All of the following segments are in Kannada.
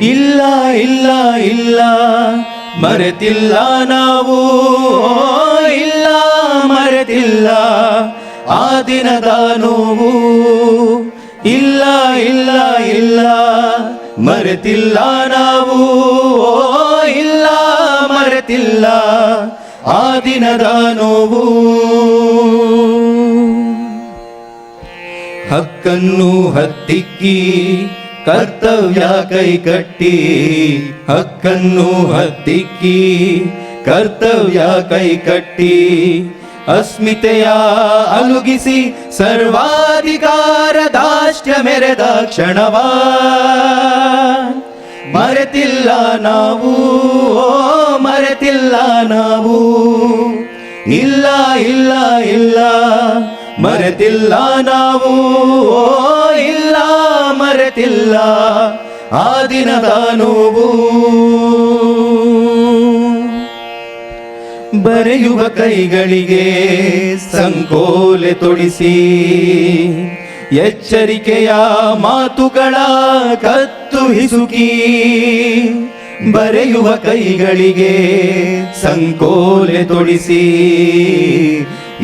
ಇಲ್ಲ ಇಲ್ಲ ಇಲ್ಲ, ಮರೆತಿಲ್ಲ ನಾವು. ಇಲ್ಲ, ಮರೆತಿಲ್ಲ, ಆ ದಿನದ ನೋವು. ಇಲ್ಲ ಇಲ್ಲ ಇಲ್ಲ, ಮರೆತಿಲ್ಲ ನಾವು. ಇಲ್ಲ, ಮರೆತಿಲ್ಲ, ಆ ದಿನದ ನೋವು. ಹಕ್ಕನ್ನು ಹತ್ತಿಕ್ಕಿ ಕರ್ತವ್ಯ ಕೈಕಟ್ಟಿ, ಹಕ್ಕನ್ನು ಹತ್ತಿಕ್ಕಿ, ಕರ್ತವ್ಯ ಕೈಕಟ್ಟಿ, ಅಸ್ಮಿತೆಯ ಅಲುಗಿಸಿ ಸರ್ವಾಧಿಕಾರ ದಾಷ್ಟ್ಯ ಮೆರೆದ ಕ್ಷಣವಾ. ಮರೆತಿಲ್ಲ ನಾವು ಮರೆತಿಲ್ಲ ನಾವು. ಇಲ್ಲ ಇಲ್ಲ ಇಲ್ಲ, ಮರೆತಿಲ್ಲ ನಾವು ಇಲ್ಲ, ಮರೆತಿಲ್ಲ, ಆ ದಿನದ ನೋವು. ಬರೆಯುವ ಕೈಗಳಿಗೆ ಸಂಕೋಲೆ ತೊಡಿಸಿ, ಎಚ್ಚರಿಕೆಯ ಮಾತುಗಳ ಕತ್ತು ಹಿಸುಕಿ, ಬರೆಯುವ ಕೈಗಳಿಗೆ ಸಂಕೋಲೆ ತೊಡಿಸಿ,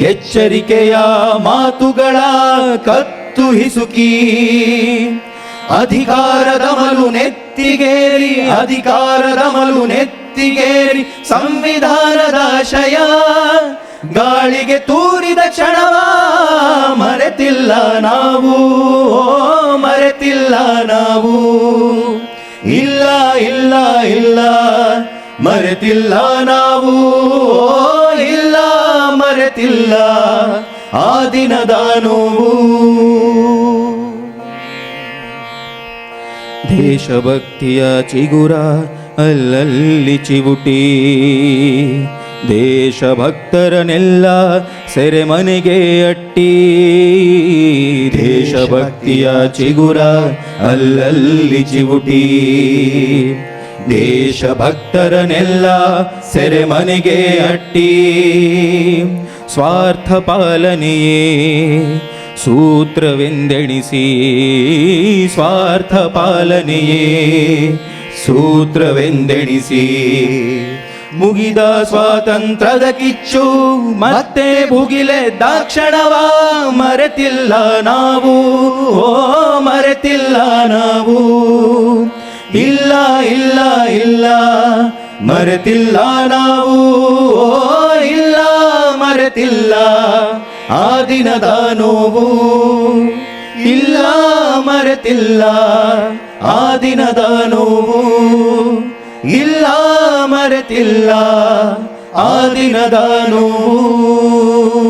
ಎಚ್ಚರಿಕೆಯ ಮಾತುಗಳ ಕತ್ತು ಹಿಸುಕಿ ಅಧಿಕಾರದ ಮಲು ನೆತ್ತಿಗೇರಿ ಅಧಿಕಾರದ ಮಲು ನೆತ್ತಿಗೇರಿ, ಸಂವಿಧಾನದ ಶಯ ಗಾಳಿಗೆ ತೂರಿದ ಕ್ಷಣವ ಮರೆತಿಲ್ಲ ನಾವು ಮರೆತಿಲ್ಲ ನಾವು. ಇಲ್ಲ ಇಲ್ಲ ಇಲ್ಲ, ಮರೆತಿಲ್ಲ ನಾವು. ಇಲ್ಲ, ಮರೆತಿಲ್ಲ ಆ ದಿನದ ನೋವು. ದೇಶಭಕ್ತಿಯ ಚಿಗುರ ಅಲ್ಲಲ್ಲಿ ಚಿವುಟಿ. ದೇಶಭಕ್ತರನೆಲ್ಲ ಸೆರೆಮನೆಗೆ ಅಟ್ಟಿ. ದೇಶಭಕ್ತಿಯ ಚಿಗುರ ಅಲ್ಲಲ್ಲಿ ಚಿವುಟಿ. ದೇಶಭಕ್ತರನೆಲ್ಲ ಸೆರೆಮನೆಗೆ ಅಟ್ಟಿ. ಸ್ವಾರ್ಥ ಪಾಲನೆಯೇ ಸೂತ್ರವೆಂದೆಣಿಸಿ ಸ್ವಾರ್ಥ ಪಾಲನೆಯೇ ಸೂತ್ರವೆಂದೆಣಿಸಿ ಮುಗಿದ ಸ್ವಾತಂತ್ರ್ಯದ ಕಿಚ್ಚು, ಮತ್ತೆ ಭುಗಿಲೆ ದಾಕ್ಷಣವ, ಮರೆತಿಲ್ಲ ನಾವು. ಓ, ಮರೆತಿಲ್ಲ ನಾವು. ಇಲ್ಲ ಇಲ್ಲ ಇಲ್ಲ, ಮರೆತಿಲ್ಲ ನಾವು. ಓ, ಇಲ್ಲ, ಮರೆತಿಲ್ಲ. ಆ ದಿನದ ನೋವು ಇಲ್ಲ ಮರೆತಿಲ್ಲ. ಆ ದಿನದ ನೋವು ಇಲ್ಲ ಮರೆತಿಲ್ಲ. ಆ ದಿನದ ನೋವು